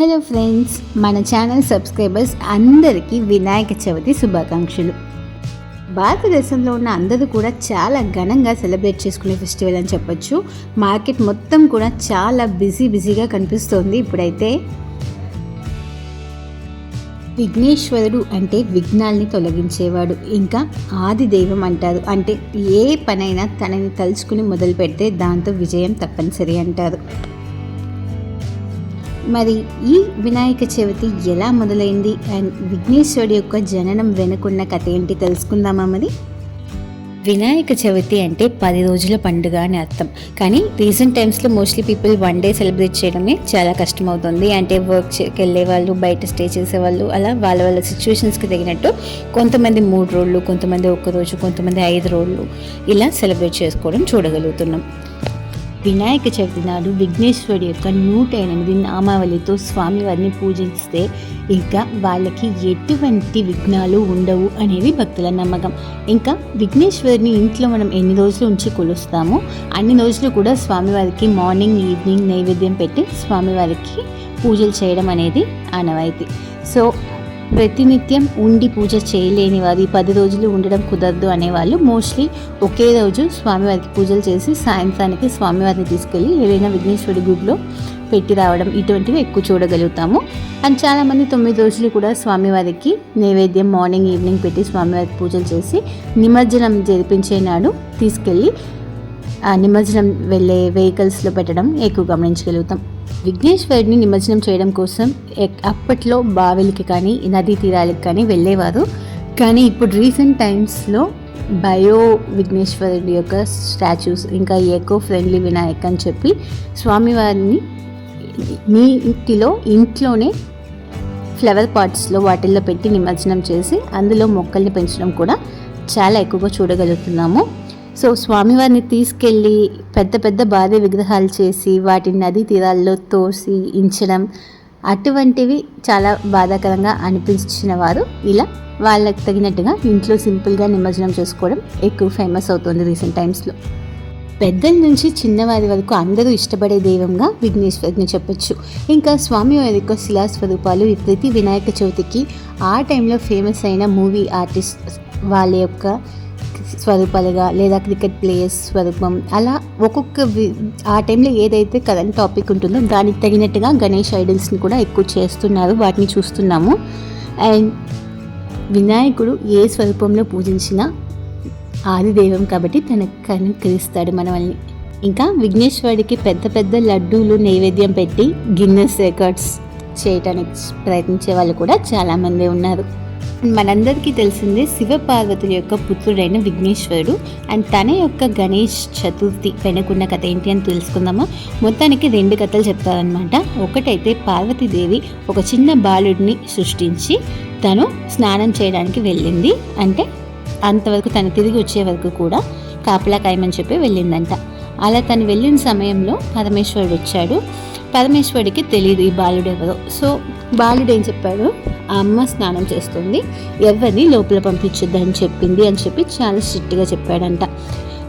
Hello friends మన channel subscribers అందరికీ వినాయక చవితి శుభాకాంక్షలు. భారతదేశంలో ఉన్న అందరూ కూడా చాలా ఘనంగా సెలబ్రేట్ చేసుకునే ఫెస్టివల్ అని చెప్పొచ్చు. మార్కెట్ మొత్తం కూడా చాలా బిజీ బిజీగా కనిపిస్తోంది ఇప్పుడైతే. విఘ్నేశ్వరుడు అంటే విఘ్నాల్ని తొలగించేవాడు. ఇంకా ఆది దైవం అంటారు. అంటే ఏ పనైనా తనని తలుచుకుని మొదలు పెడితే దాంతో విజయం తప్పనిసరి అంటారు. మరి ఈ వినాయక చవితి ఎలా మొదలైంది? అండ్ విఘ్నేశ్వరుడి యొక్క జననం వెనుకున్న కథ ఏంటి తెలుసుకుందామా మరి? వినాయక చవితి అంటే పది రోజుల పండుగ అని అర్థం. కానీ రీసెంట్ టైమ్స్లో mostly people one day celebrate చేయడమే చాలా కష్టమవుతుంది. అంటే వర్క్ వెళ్ళే వాళ్ళు బయట స్టే చేసే వాళ్ళు అలా వాళ్ళ వాళ్ళ సిచ్యువేషన్స్కి తగినట్టు కొంతమంది మూడు రోజులు కొంతమంది ఒక రోజు కొంతమంది ఐదు రోజులు ఇలా సెలబ్రేట్ చేసుకోవడం చూడగలుగుతున్నాం. వినాయక చవితి నాడు విఘ్నేశ్వరుడి యొక్క నూట ఎనిమిది నామావళితో స్వామివారిని పూజిస్తే ఇంకా వాళ్ళకి ఎటువంటి విఘ్నాలు ఉండవు అనేది భక్తుల నమ్మకం. ఇంకా విఘ్నేశ్వరుని ఇంట్లో మనం ఎన్ని రోజులు ఉంచి కొలుస్తామో అన్ని రోజులు కూడా స్వామివారికి మార్నింగ్ ఈవినింగ్ నైవేద్యం పెట్టి స్వామివారికి పూజలు చేయడం అనేది ఆనవాయితీ. సో ప్రతినిత్యం ఉండి పూజ చేయలేని వారి పది రోజులు ఉండడం కుదరదు అనేవాళ్ళు మోస్ట్లీ ఒకే రోజు స్వామివారికి పూజలు చేసి సాయంత్రానికి స్వామివారిని తీసుకెళ్ళి ఏదైనా విఘ్నేశ్వరి గుడిలో పెట్టి రావడం ఇటువంటివి ఎక్కువ చూడగలుగుతాము. అండ్ చాలామంది తొమ్మిది రోజులు కూడా స్వామివారికి నైవేద్యం మార్నింగ్ ఈవినింగ్ పెట్టి స్వామివారికి పూజలు చేసి నిమజ్జనం జరిపించే నాడు తీసుకెళ్ళి నిమజ్జనం వెళ్ళే వెహికల్స్లో పెట్టడం ఎక్కువ గమనించగలుగుతాం. విఘ్నేశ్వరుడిని నిమజ్జనం చేయడం కోసం ఎక్- అప్పట్లో బావిలకి కానీ నదీ తీరాలకి కానీ వెళ్ళేవారు. కానీ ఇప్పుడు రీసెంట్ టైమ్స్లో బయో విఘ్నేశ్వరుడి యొక్క స్టాచ్యూస్ ఇంకా ఎకో ఫ్రెండ్లీ వినాయక్ అని చెప్పి స్వామివారిని మీ ఇంటిలో ఇంట్లోనే ఫ్లవర్ పాట్స్లో వాటిల్లో పెట్టి నిమజ్జనం చేసి అందులో మొక్కల్ని పెంచడం కూడా చాలా ఎక్కువగా చూడగలుగుతున్నాము. సో స్వామివారిని తీసుకెళ్ళి పెద్ద పెద్ద భారీ విగ్రహాలు చేసి వాటిని నదీ తీరాల్లో తోసి ఇంచడం అటువంటివి చాలా బాధాకరంగా అనిపించిన వారు. ఇలా వాళ్ళకి తగినట్టుగా ఇంట్లో సింపుల్గా నిమజ్జనం చేసుకోవడం ఎక్కువ ఫేమస్ అవుతుంది రీసెంట్ టైమ్స్లో. పెద్దల నుంచి చిన్నవారి వరకు అందరూ ఇష్టపడే దైవంగా విఘ్నేశ్వరుని చెప్పొచ్చు. ఇంకా స్వామివారి యొక్క శిలా స్వరూపాలు ఈ ప్రతి వినాయక చవితికి ఆ టైంలో ఫేమస్ అయిన మూవీ ఆర్టిస్ట్ వాళ్ళ యొక్క స్వరూపాలుగా లేదా క్రికెట్ ప్లేయర్స్ స్వరూపం. అలా ఒక్కొక్క ఆ టైంలో ఏదైతే కరెంట్ టాపిక్ ఉంటుందో దానికి తగినట్టుగా గణేష్ ఐడల్స్ని కూడా ఎక్కువ చేస్తున్నారు వాటిని చూస్తున్నాము. అండ్ వినాయకుడు ఏ స్వరూపంలో పూజించినా ఆదిదేవం కాబట్టి తనకు కనుకరిస్తాడు మనల్ని ఇంకా విఘ్నేశ్వరుడికి పెద్ద పెద్ద లడ్డూలు నైవేద్యం పెట్టి గిన్నెస్ రికార్డ్స్ చేయటానికి ప్రయత్నించే వాళ్ళు కూడా చాలామంది ఉన్నారు. మనందరికీ తెలిసిందే శివపార్వతుల యొక్క పుత్రుడైన విఘ్నేశ్వరుడు అండ్ తన యొక్క గణేష్ చతుర్థి వెనుకున్న కథ ఏంటి అని తెలుసుకుందామా? మొత్తానికి రెండు కథలు చెప్తారనమాట ఒకటైతే పార్వతీదేవి ఒక చిన్న బాలుడిని సృష్టించి తను స్నానం చేయడానికి వెళ్ళింది. అంటే అంతవరకు తను తిరిగి వచ్చే వరకు కూడా కాపలా కాయమని చెప్పి వెళ్ళిందంట. అలా తను వెళ్ళిన సమయంలో పరమేశ్వరుడు వచ్చాడు. పరమేశ్వరుడికి తెలియదు ఈ బాలుడు ఎవరో. సో బాలుడు ఏం చెప్పాడు? ఆ అమ్మ స్నానం చేస్తుంది. ఎవరిని లోపల పంపించొద్దని చెప్పింది అని చెప్పి చాలా స్ట్రిక్ట్గా చెప్పాడంట.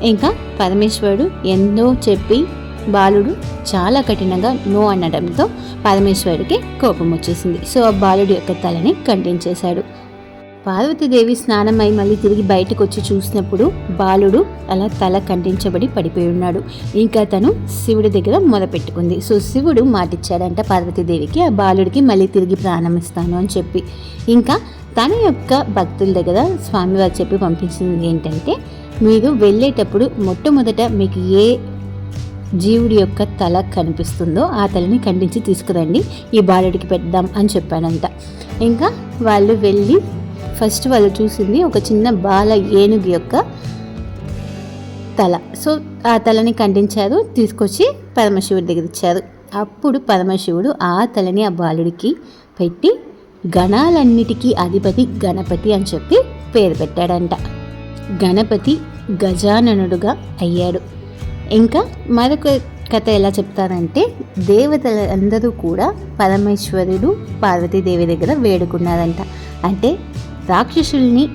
ఇంకా పరమేశ్వరుడు ఎంతో చెప్పి బాలుడు చాలా కఠినంగా నో అనడంతో పరమేశ్వరుడికి కోపం వచ్చేసింది. సో ఆ బాలుడి యొక్క తలని ఖండించేశాడు పార్వతీదేవి స్నానమై మళ్ళీ తిరిగి బయటకు వచ్చి చూసినప్పుడు బాలుడు అలా తల ఖండించబడి పడిపోయి ఉన్నాడు. ఇంకా తను శివుడి దగ్గర మొదపెట్టుకుంది సో శివుడు మాటిచ్చాడంట పార్వతీదేవికి ఆ బాలుడికి మళ్ళీ తిరిగి ప్రాణం ఇస్తాను అని చెప్పి. ఇంకా తన యొక్క భక్తుల దగ్గర స్వామివారు చెప్పి పంపించింది ఏంటంటే మీరు వెళ్ళేటప్పుడు మొట్టమొదట మీకు ఏ జీవుడి యొక్క తల కనిపిస్తుందో ఆ తలని ఖండించి తీసుకురండి. ఈ బాలుడికి పెడదాం అని చెప్పాడంట. ఇంకా వాళ్ళు వెళ్ళి ఫస్ట్ వాళ్ళు చూసింది ఒక చిన్న బాల ఏనుగు యొక్క తల. సో ఆ తలని ఖండించారు తీసుకొచ్చి పరమశివుడి దగ్గర ఇచ్చారు. అప్పుడు పరమశివుడు ఆ తలని ఆ బాలుడికి పెట్టి గణాలన్నిటికీ అధిపతి గణపతి అని చెప్పి పేరు పెట్టాడంట. గణపతి గజాననుడుగా అయ్యాడు. ఇంకా మరొక కథ ఎలా చెప్తారంటే దేవతలందరూ కూడా పరమేశ్వరుడు పార్వతీదేవి దగ్గర వేడుకున్నారంట. అంటే రాక్షసుల్ని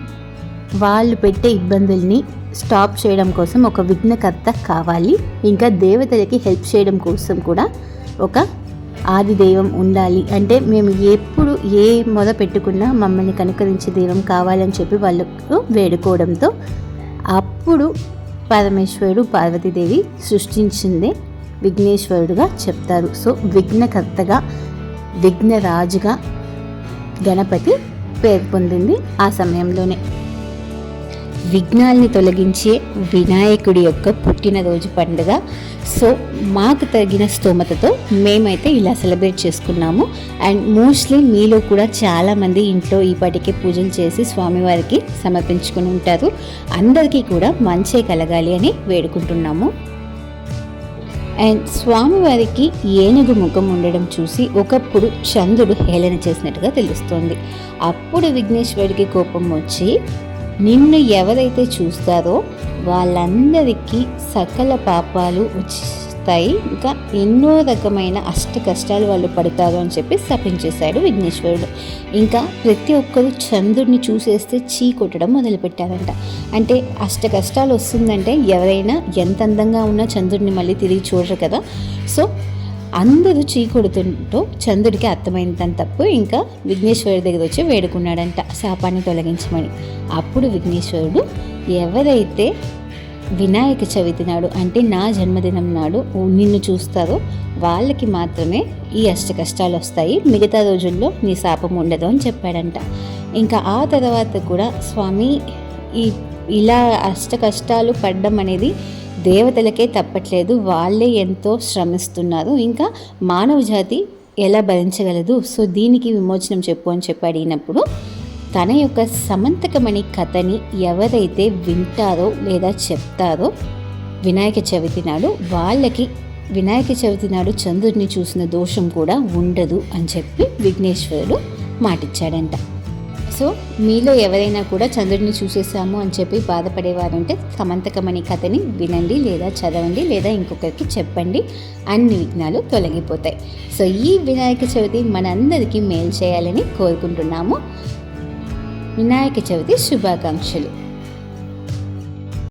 వాళ్ళు పెట్టే ఇబ్బందుల్ని స్టాప్ చేయడం కోసం ఒక విఘ్నకర్త కావాలి. ఇంకా దేవతలకి హెల్ప్ చేయడం కోసం కూడా ఒక ఆది దైవం ఉండాలి. అంటే మేము ఎప్పుడు ఏ మొద పెట్టుకున్నా మమ్మల్ని కనుకరించే దైవం కావాలని చెప్పి వాళ్ళకు వేడుకోవడంతో అప్పుడు పరమేశ్వరుడు పార్వతీదేవి సృష్టించిందే విఘ్నేశ్వరుడుగా చెప్తారు. సో విఘ్నకర్తగా విఘ్నరాజుగా గణపతి పేరు పొందింది ఆ సమయంలోనే. విఘ్నాల్ని తొలగించే వినాయకుడి యొక్క పుట్టినరోజు పండుగ. సో మాకు తగిన స్తోమతతో మేమైతే ఇలా సెలబ్రేట్ చేసుకున్నాము. అండ్ మోస్ట్లీ మీలో కూడా చాలామంది ఇంట్లో ఈ పూజలు చేసి స్వామివారికి సమర్పించుకుని ఉంటారు. అందరికీ కూడా మంచే కలగాలి అని వేడుకుంటున్నాము. అండ్ స్వామివారికి ఏనుగు ముఖం ఉండడం చూసి ఒకప్పుడు చంద్రుడు హేళన చేసినట్టుగా తెలుస్తోంది. అప్పుడు విఘ్నేశ్వరుడికి కోపం వచ్చి నిన్ను ఎవరైతే చూస్తారో వాళ్ళందరికీ సకల పాపాలు వస్తాయి. ఇంకా ఎన్నో రకమైన అష్ట కష్టాలు వాళ్ళు పడతారు అని చెప్పి శపించేశాడు విఘ్నేశ్వరుడు. ఇంకా ప్రతి ఒక్కరు చంద్రుడిని చూసేస్తే చీ కొట్టడం మొదలుపెట్టారంట. అంటే అష్ట కష్టాలు వస్తుందంటే ఎవరైనా ఎంత అందంగా ఉన్నా చంద్రుడిని మళ్ళీ తిరిగి చూడరు కదా. సో అందరూ చీకొడుతుంటూ చంద్రుడికి అర్థమైందని తప్పు. ఇంకా విఘ్నేశ్వరుడి దగ్గర వచ్చి వేడుకున్నాడంట శాపాన్ని తొలగించమని. అప్పుడు విఘ్నేశ్వరుడు ఎవరైతే వినాయక చవితి నాడు అంటే నా జన్మదినం నాడు నిన్ను చూస్తారో. వాళ్ళకి మాత్రమే ఈ అష్ట కష్టాలు వస్తాయి. మిగతా రోజుల్లో నీ శాపం ఉండదు అని చెప్పాడంట. ఇంకా ఆ తర్వాత కూడా స్వామి ఈ ఇలా అష్ట కష్టాలు పడడం అనేది దేవతలకే తప్పట్లేదు. వాళ్ళే ఎంతో శ్రమిస్తున్నారు. ఇంకా మానవ జాతి ఎలా భరించగలదు? సో దీనికి విమోచనం చెప్పు అని చెప్పి అడిగినప్పుడు తన యొక్క సమంతకమణి కథని ఎవరైతే వింటారో లేదా చెప్తారో వినాయక చవితి నాడు వాళ్ళకి వినాయక చవితి నాడు చంద్రుడిని చూసిన దోషం కూడా ఉండదు అని చెప్పి విఘ్నేశ్వరుడు మాటిచ్చాడంట. సో మీలో ఎవరైనా కూడా చంద్రుడిని చూసేసాము అని చెప్పి బాధపడేవారంటే సమంతకమణి కథని వినండి లేదా చదవండి లేదా ఇంకొకరికి చెప్పండి అన్ని విఘ్నాలు తొలగిపోతాయి. సో ఈ వినాయక చవితి మనందరికీ మేలు చేయాలని కోరుకుంటున్నాము. వినాయక చవితి శుభాకాంక్షలు.